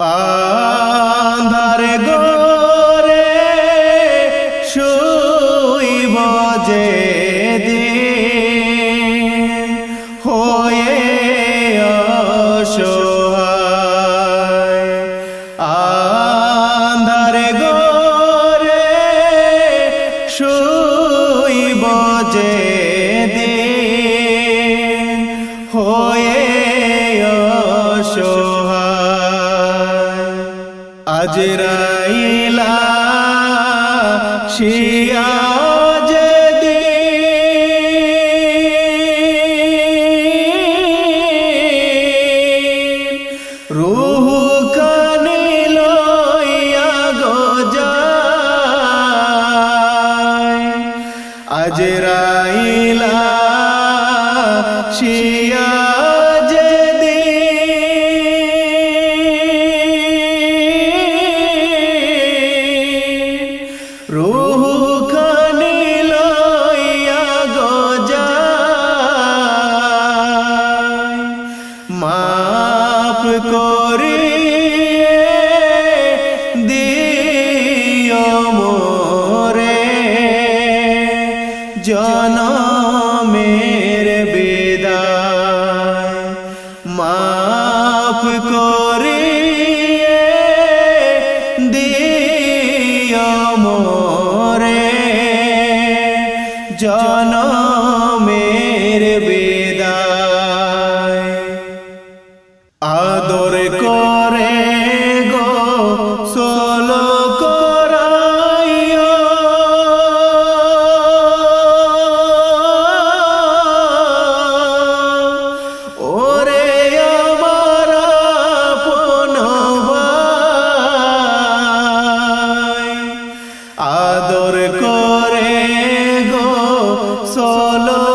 আন্ধারে গোরে শুইব যে দিন। হয়ে অসহায় আন্ধারে গোরে যে দিন। হয়ে আজরাইলা শিয়া আজরাইলা শিয়া Pro আদর করে গো সোলো আদর করে গো সোলো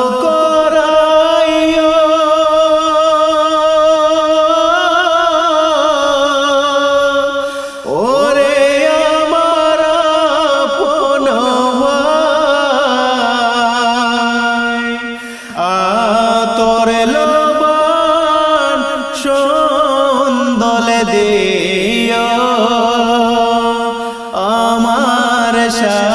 আশা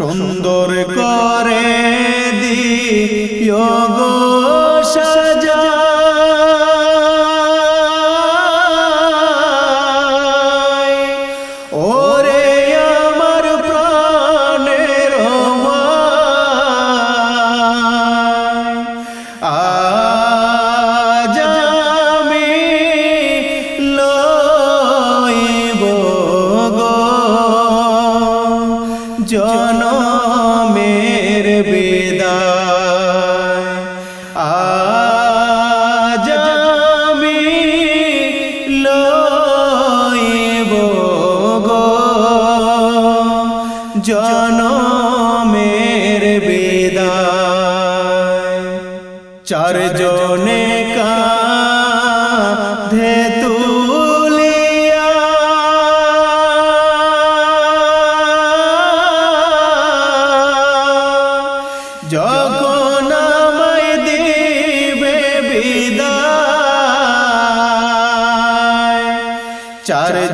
সুন্দর করে দিও গো জনমের বিদায়। আজ আমি লইব গো জনমের বিদায়। চারজনে কাঁধে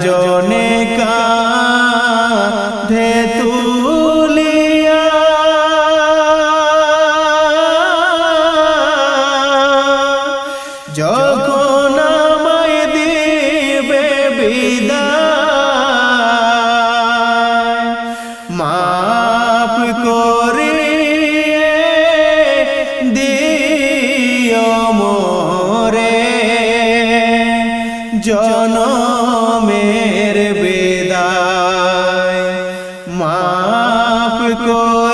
معاف کو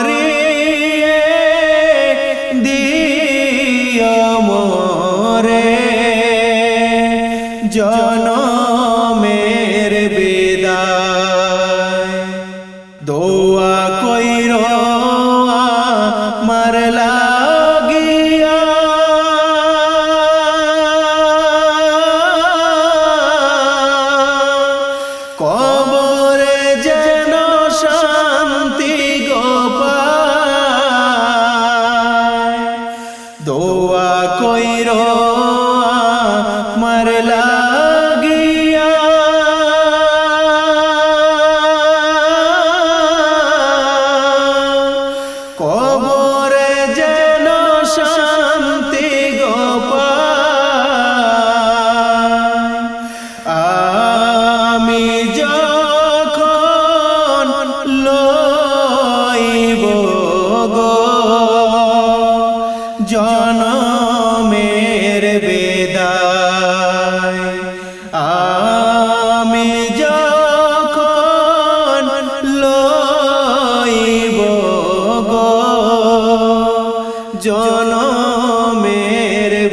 জনমের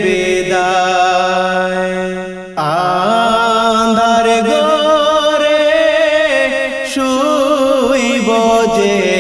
বেদায়। আন্ধার গরে শুইব যে